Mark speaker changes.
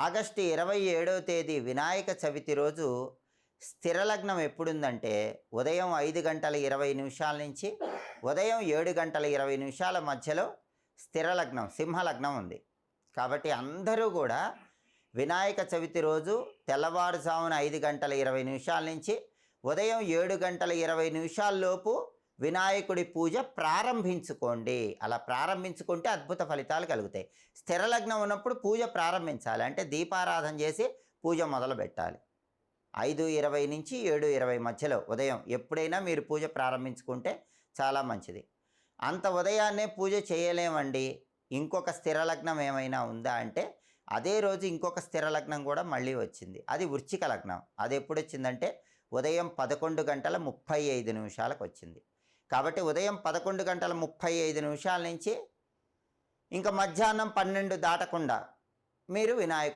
Speaker 1: August ఇరవై ఏడవ తేదీ వినాయక చవితి రోజు స్థిరలగ్నం ఎప్పుడుందంటే ఉదయం ఐదు గంటల ఇరవై నిమిషాల నుంచి ఉదయం ఏడు గంటల ఇరవై నిమిషాల మధ్యలో స్థిరలగ్నం సింహలగ్నం ఉంది. కాబట్టి అందరూ కూడా వినాయక చవితి రోజు తెల్లవారుజామున ఐదు గంటల ఇరవై నిమిషాల నుంచి ఉదయం ఏడు గంటల ఇరవై నిమిషాల్లోపు వినాయకుడి పూజ ప్రారంభించుకోండి. అలా ప్రారంభించుకుంటే అద్భుత ఫలితాలు కలుగుతాయి. స్థిర లగ్నం ఉన్నప్పుడు పూజ ప్రారంభించాలి. అంటే దీపారాధన చేసి పూజ మొదలు పెట్టాలి. ఐదు ఇరవై నుంచి ఏడు ఇరవై మధ్యలో ఉదయం ఎప్పుడైనా మీరు పూజ ప్రారంభించుకుంటే చాలా మంచిది. అంత ఉదయాన్నే పూజ చేయలేమండి. ఇంకొక స్థిర లగ్నం ఏమైనా ఉందా అంటే అదే రోజు ఇంకొక స్థిర లగ్నం కూడా మళ్ళీ వచ్చింది. అది వృచ్చిక లగ్నం. అది ఎప్పుడు వచ్చిందంటే ఉదయం పదకొండు గంటల ముప్పై ఐదు నిమిషాలకు వచ్చింది. కాబట్టి ఉదయం పదకొండు గంటల ముప్పై ఐదు నిమిషాల నుంచి ఇంకా మధ్యాహ్నం పన్నెండు దాటకుండా మీరు వినాయక